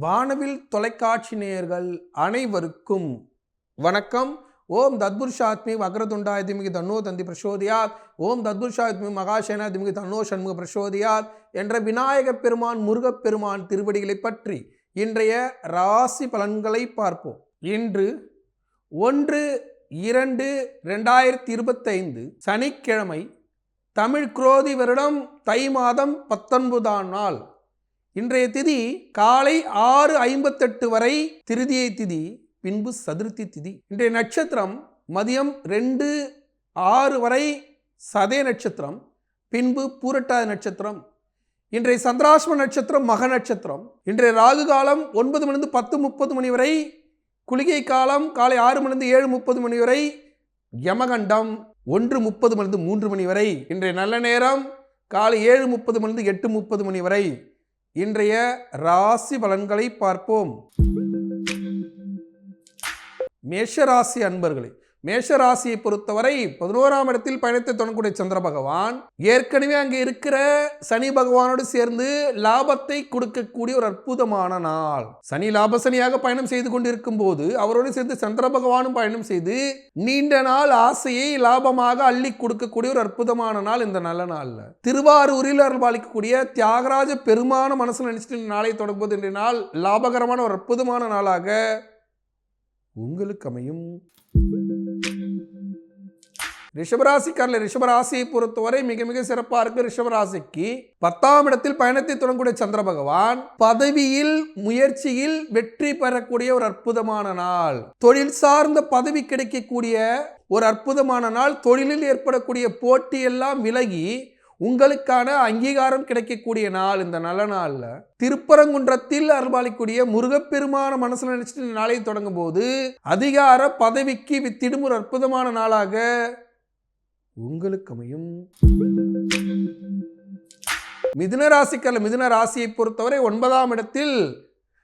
வானவில் தொலைக்காட்சி நேயர்கள் அனைவருக்கும் வணக்கம். ஓம் தத்புருஷாத்மி வக்ரதுண்டாய திமிகி தன்னோ தந்தி பிரசோதியாத். ஓம் தத்புருஷாத்மி மகாசேனா திமிகி தன்னோ சண்முக பிரசோதியாத் என்ற விநாயகப் பெருமான் முருகப் பெருமான் திருவடிகளை பற்றி இன்றைய ராசி பலன்களை பார்ப்போம். இன்று ஒன்று இரண்டு ரெண்டாயிரத்தி இருபத்தைந்து சனிக்கிழமை தமிழ் குரோதி வருடம் தை மாதம் பத்தொன்பதாம் நாள். இன்றைய திதி காலை ஆறு ஐம்பத்தெட்டு வரை திருதியை திதி பின்பு சதுர்த்தி திதி. இன்றைய நட்சத்திரம் மதியம் ரெண்டு ஆறு வரை சதய நட்சத்திரம் பின்பு பூரட்டாதி நட்சத்திரம். இன்றைய சந்திராஷ்ம நட்சத்திரம் மக நட்சத்திரம். இன்றைய ராகு காலம் ஒன்பது மணிந்து பத்து முப்பது மணி வரை குளிகை காலம் காலை ஆறு மணிந்து ஏழு முப்பது மணி வரை யமகண்டம் ஒன்று முப்பது மணிந்து மூன்று மணி வரை. இன்றைய நல்ல நேரம் காலை ஏழு முப்பது மணிந்து எட்டு முப்பது மணி வரை. இன்றைய ராசி பலன்களை பார்ப்போம். மேஷராசி அன்பர்களே மேஷராசியை பொறுத்தவரை பதினோராம் இடத்தில் பயணத்தை தொடங்கக்கூடிய சந்திர பகவான் ஏற்கனவே அங்கே இருக்கிற சனி பகவானோடு சேர்ந்து லாபத்தை கொடுக்கக்கூடிய ஒரு அற்புதமான நாள். சனி லாபசனியாக பயணம் செய்து கொண்டிருக்கும் போது அவரோடு சேர்ந்து சந்திர பகவானும் பயணம் செய்து நீண்ட நாள் ஆசையை லாபமாக அள்ளி கொடுக்கக்கூடிய ஒரு அற்புதமான நாள் இந்த நல்ல நாள்ல. திருவாரூரில் அருள்பாலிக்கக்கூடிய தியாகராஜ பெருமான மனசு நினைச்சிட்டு நாளை தொடங்குவது என்ற நாள் லாபகரமான ஒரு அற்புதமான நாளாக உங்களுக்கு அமையும். ரிஷபராசிக்காரில் ரிஷபராசியை பொறுத்தவரை மிக மிக சிறப்பாக இருக்கு ரிஷபராசிக்கு பத்தாம் இடத்தில் பயணத்தை தொடங்கக்கூடிய சந்திர பகவான் பதவியில் முயற்சியில் வெற்றி பெறக்கூடிய ஒரு அற்புதமான நாள். தொழில் சார்ந்த பதவி கிடைக்கக்கூடிய ஒரு அற்புதமான நாள். தொழிலில் ஏற்படக்கூடிய போட்டி எல்லாம் விலகி உங்களுக்கான அங்கீகாரம் கிடைக்கக்கூடிய நாள் இந்த நல்ல நாளில். திருப்பரங்குன்றத்தில் அருள்பாலிக்கூடிய முருகப்பெருமான மனசுல நினைச்சிட்டு இந்த நாளை தொடங்கும் போது அதிகார பதவிக்கு வித்திடும் ஒரு அற்புதமான நாளாக உங்களுக்கு அமையும். மிதுன ராசிக்கல்ல மிதுன ராசியை பொறுத்தவரை ஒன்பதாம் இடத்தில்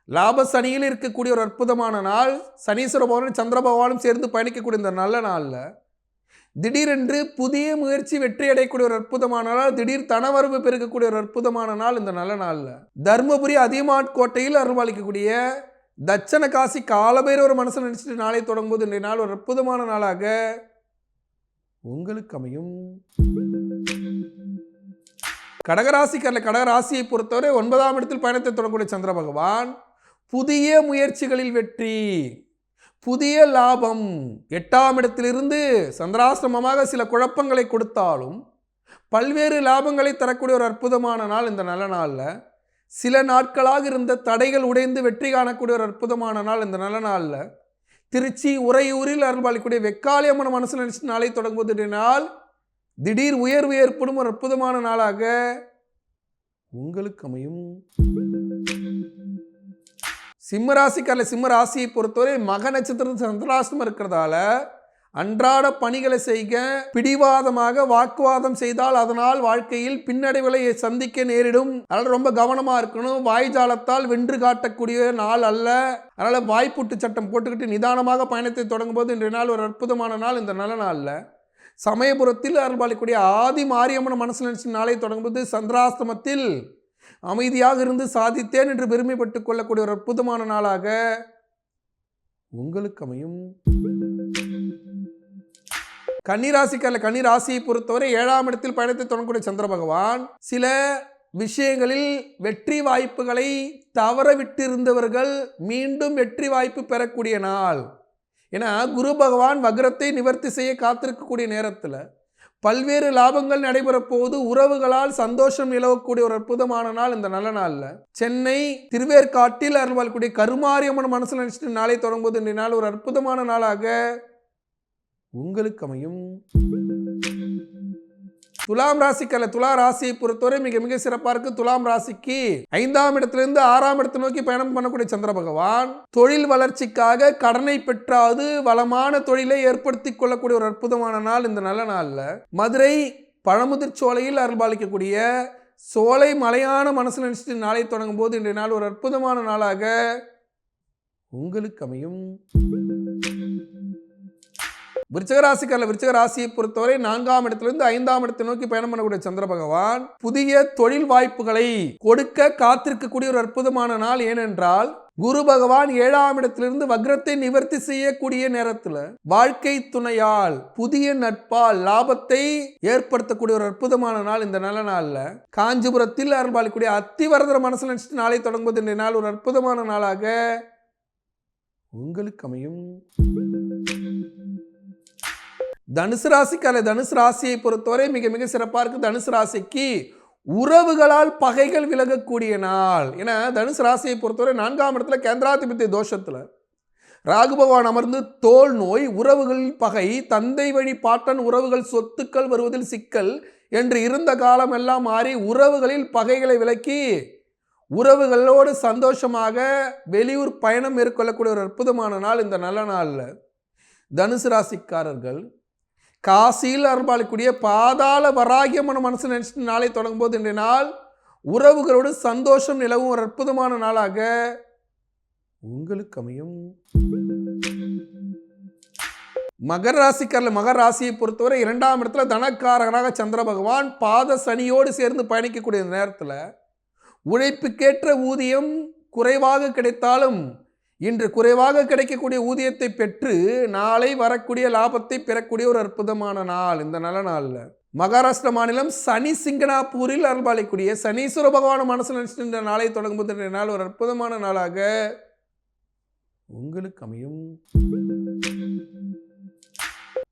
லாப சனியில் இருக்கக்கூடிய ஒரு அற்புதமான நாள். சனீஸ்வர பகவானும் சந்திர பகவானும் சேர்ந்து பயணிக்கக்கூடிய இந்த நல்ல நாளில் திடீரென்று புதிய முயற்சி வெற்றி அடையக்கூடிய ஒரு அற்புதமான நாள். திடீர் தனவரவு பெருக்கக்கூடிய ஒரு அற்புதமான நாள் இந்த நல்ல நாளில். தர்மபுரி அதியமாட் கோட்டையில் அருள்பாலிக்கக்கூடிய தட்சண காசி காலபைரவர் மனசில் நினச்சிட்டு நாளை தொடங்கும்போது இன்றைய நாள் ஒரு அற்புதமான நாளாக உங்களுக்கு அமையும். கடகராசிக்காரில் கடகராசியை பொறுத்தவரை ஒன்பதாம் இடத்தில் பயணத்தை தொடங்கக்கூடிய சந்திர பகவான் புதிய முயற்சிகளில் வெற்றி புதிய லாபம். எட்டாம் இடத்திலிருந்து சந்திராசிரமமாக சில குழப்பங்களை கொடுத்தாலும் பல்வேறு லாபங்களை தரக்கூடிய ஒரு அற்புதமான நாள் இந்த நல்ல நாளில். சில நாட்களாக இருந்த தடைகள் உடைந்து வெற்றி காணக்கூடிய ஒரு அற்புதமான நாள் இந்த நல்ல நாளில். திருச்சி உறையூரில் அருள்பாலிக்கூடிய வெக்காளியம்மன் மனசில் நினைச்சு நாளை தொடங்கும்போது நாள். திடீர் உயர்வு ஏற்படும் ஒரு அற்புதமான நாளாக உங்களுக்கு அமையும். சிம்ம ராசிக்காரில் சிம்ம ராசியை பொறுத்தவரை மக நட்சத்திரம் சந்திராஷ்டமம் இருக்கிறதால அன்றாட பணிகளை செய்க பிடிவாதமாக வாக்குவாதம் செய்தால் அதனால் வாழ்க்கையில் பின்னடைவுகளை சந்திக்க நேரிடும். அதனால் ரொம்ப கவனமாக இருக்கணும். வாய்ஜாலத்தால் வென்று காட்டக்கூடிய நாள் அல்ல. அதனால் வாய்ப்புட்டு சட்டம் போட்டுக்கிட்டு நிதானமாக பயணத்தை தொடங்கும்போது இன்றைய நாள் ஒரு அற்புதமான நாள். இந்த நல்ல நாளில் சமயபுரத்தில் அருள்பாலிக்கூடிய ஆதி மாரியம்மன் மனசில் நினைச்சு நாளை தொடங்கும்போது சந்திராஸ்தமத்தில் அமைதியாக இருந்து சாதித்தேன் என்று பெருமைப்பட்டுக் கொள்ளக்கூடிய ஒரு அற்புதமான நாளாக உங்களுக்கு அமையும். கன்னிராசிக்கல்ல கன்னிராசியை பொறுத்தவரை ஏழாம் இடத்தில் பயணத்தை தொடங்கக்கூடிய சந்திர பகவான் சில விஷயங்களில் வெற்றி வாய்ப்புகளை தவற விட்டிருந்தவர்கள் மீண்டும் வெற்றி வாய்ப்பு பெறக்கூடிய நாள். ஏன்னா குரு பகவான் வக்ரத்தை நிவர்த்தி செய்ய காத்திருக்கக்கூடிய நேரத்தில் பல்வேறு லாபங்கள் நடைபெற போது உறவுகளால் சந்தோஷம் நிலவக்கூடிய ஒரு அற்புதமான நாள் இந்த நல்ல நாளில். சென்னை திருவேற்காட்டில் அருள்வாழ்க்கூடிய கருமாரியம்மன் மனசில் நினைச்சிட்டு நாளை தொடங்கும்போது இன்றைய நாள் ஒரு அற்புதமான நாளாக உங்களுக்கு அமையும். துலாம் ராசிக்கல்ல துலா ராசியை பொறுத்தவரை மிக மிக சிறப்பாக இருக்கு. துலாம் ராசிக்கு ஐந்தாம் இடத்திலிருந்து ஆறாம் இடத்தை நோக்கி பயணம் பண்ணக்கூடிய சந்திர பகவான். தொழில் வளர்ச்சிக்காக கடனை பெற்றாது வளமான தொழிலை ஏற்படுத்தி கொள்ளக்கூடிய ஒரு அற்புதமான நாள் இந்த நல்ல நாளில். மதுரை பழமுதிர் சோலையில் அருள்பாலிக்கக்கூடிய சோலை மலையான மனசு நினைச்சிட்டு நாளை தொடங்கும் போது இன்றைய நாள் ஒரு அற்புதமான நாளாக உங்களுக்கு அமையும். விருச்சக விருச்சகராசியை விருச்சக ராசியை பொறுத்தவரை நான்காம் இடத்திலிருந்து ஐந்தாம் இடத்தை நோக்கி பயணம் பண்ணக்கூடிய சந்திர பகவான் புதிய தொழில் வாய்ப்புகளை கொடுக்க காத்திருக்கக்கூடிய ஒரு அற்புதமான நாள் ஏனென்றால் குரு பகவான் ஏழாம் இடத்திலிருந்து வக்ரத்தை நிவர்த்தி செய்யக்கூடிய நேரத்தில் வாழ்க்கை துணையால் புதிய நட்பால் லாபத்தை ஏற்படுத்தக்கூடிய ஒரு அற்புதமான நாள் இந்த நல்ல நாளில். காஞ்சிபுரத்தில் அருள்பாலிக்கூடிய அத்திவரதர மனசில் நினச்சிட்டு நாளை தொடங்குவது இந்த நாள் ஒரு அற்புதமான நாளாக உங்களுக்கு அமையும். தனுசு ராசிக்கால தனுசு ராசியை பொறுத்தவரை மிக மிக சிறப்பாக இருக்குது தனுசு ராசிக்கு உறவுகளால் பகைகள் விலகக்கூடிய நாள். ஏன்னா தனுசு ராசியை பொறுத்தவரை நான்காம் இடத்துல கேந்திராதிபத்திய தோஷத்தில் ராகு பகவான் அமர்ந்து தோல் நோய் உறவுகளில் பகை தந்தை வழி பாட்டன் உறவுகள் சொத்துக்கள் வருவதில் சிக்கல் என்று இருந்த காலம் எல்லாம் மாறி உறவுகளில் பகைகளை விலக்கி உறவுகளோடு சந்தோஷமாக வெளியூர் பயணம் மேற்கொள்ளக்கூடிய ஒரு அற்புதமான நாள் இந்த நல்ல நாளில். தனுசு ராசிக்காரர்கள் காசியில் அருள்பாலிக்கூடிய பாதாள வராகியமான மனசு நினச்சிட்டு நாளை தொடங்கும் போது இன்றைய நாள் உறவுகளோடு சந்தோஷம் நிலவும் ஒரு அற்புதமான நாளாக உங்களுக்கு அமையும். மகர ராசிக்காரில் மகர ராசியை பொறுத்தவரை இரண்டாம் இடத்துல தனக்காரகனாக சந்திர பகவான் பாத சனியோடு சேர்ந்து பயணிக்கக்கூடிய நேரத்தில் உழைப்புக்கேற்ற ஊதியம் குறைவாக கிடைத்தாலும் இன்று குறைவாக கிடைக்கக்கூடிய ஊதியத்தை பெற்று நாளை வரக்கூடிய லாபத்தை பெறக்கூடிய ஒரு அற்புதமான நாள் இந்த நல்ல நாளில். மகாராஷ்டிர மாநிலம் சனி சிங்கனாப்பூரில் அருள்பாலிக்கூடிய சனீஸ்வர பகவான மனசில் நினைச்சிட்டு இந்த நாளை தொடங்கும்போது இன்றைய நாள் ஒரு அற்புதமான நாளாக உங்களுக்கு அமையும்.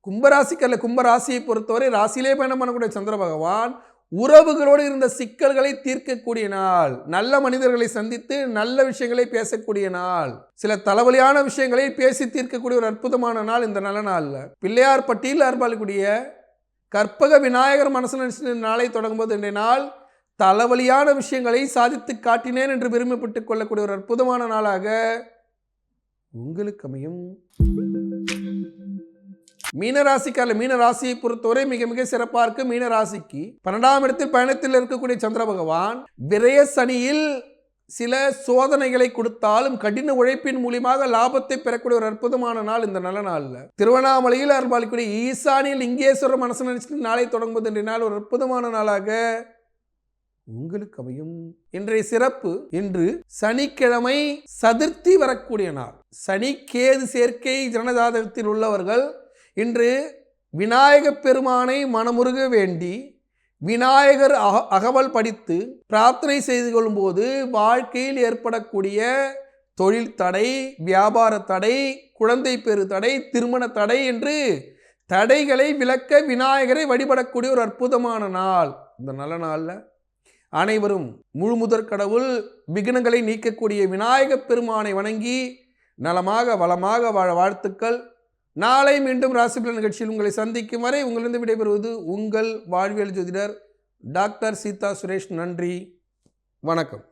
கும்பராசிக்கு அல்ல கும்பராசியை பொறுத்தவரை ராசியிலே பயணம் பண்ணக்கூடிய சந்திர பகவான் உறவுகளோடு இருந்த சிக்கல்களை தீர்க்கக்கூடிய நாள் நல்ல மனிதர்களை சந்தித்து நல்ல விஷயங்களை பேசக்கூடிய நாள் சில தலைவலியான விஷயங்களை பேசி தீர்க்கக்கூடிய ஒரு அற்புதமான நாள் இந்த நல்ல நாளில். பிள்ளையார் பட்டியில் அருள்பாலிக்கூடிய கற்பக விநாயகர் மனசு நினைச்சு நாளை தொடங்கும்போது இன்றைய நாள் தலைவலியான விஷயங்களை சாதித்து காட்டினேன் என்று பெருமைப்பட்டுக் கொள்ளக்கூடிய ஒரு அற்புதமான நாளாக உங்களுக்கு அமையும். மீனராசிக்கால மீனராசியை பொறுத்தவரை மிக மிக சிறப்பாக இருக்கு. மீனராசிக்கு பன்னெண்டாம் இடத்தில் பயணத்தில் இருக்கக்கூடிய சந்திர பகவான் விரய சனியில் சில சோதனைகளை கொடுத்தாலும் கடின உழைப்பின் மூலியமாக லாபத்தை பெறக்கூடிய ஒரு அற்புதமான நாள் இந்த நல்ல நாளில். திருவண்ணாமலையில் அருள்பாலிக்கூடிய ஈசானியில் லிங்கேஸ்வரர் மனசு நினைச்சிட்டு நாளை தொடங்குவது என்ற நாள் ஒரு அற்புதமான நாளாக உங்களுக்கு அமையும். இன்றைய சிறப்பு இன்று சனிக்கிழமை சதுர்த்தி வரக்கூடிய நாள். சனி கேது சேர்க்கை ஜனஜாதகத்தில் உள்ளவர்கள் இன்று விநாயகப் பெருமானை மனமுருக வேண்டி விநாயகர் அக அகவல் படித்து பிரார்த்தனை செய்து கொள்ளும்போது வாழ்க்கையில் ஏற்படக்கூடிய தொழில் தடை வியாபார தடை குழந்தை பெரு தடை திருமண தடை என்று தடைகளை விளக்க விநாயகரை வழிபடக்கூடிய ஒரு அற்புதமான நாள். இந்த நல்ல நாளில் அனைவரும் முழு முதற் கடவுள் விக்னங்களை நீக்கக்கூடிய விநாயகப் பெருமானை வணங்கி நலமாக வளமாக வாழ வாழ்த்துக்கள். நாளை மீண்டும் ராசிபலன் நிகழ்ச்சியில் உங்களை சந்திக்கும் வரை உங்களிருந்து விடைபெறுவது உங்கள் வாழ்வியல் ஜோதிடர் டாக்டர் சீதா சுரேஷ். நன்றி. வணக்கம்.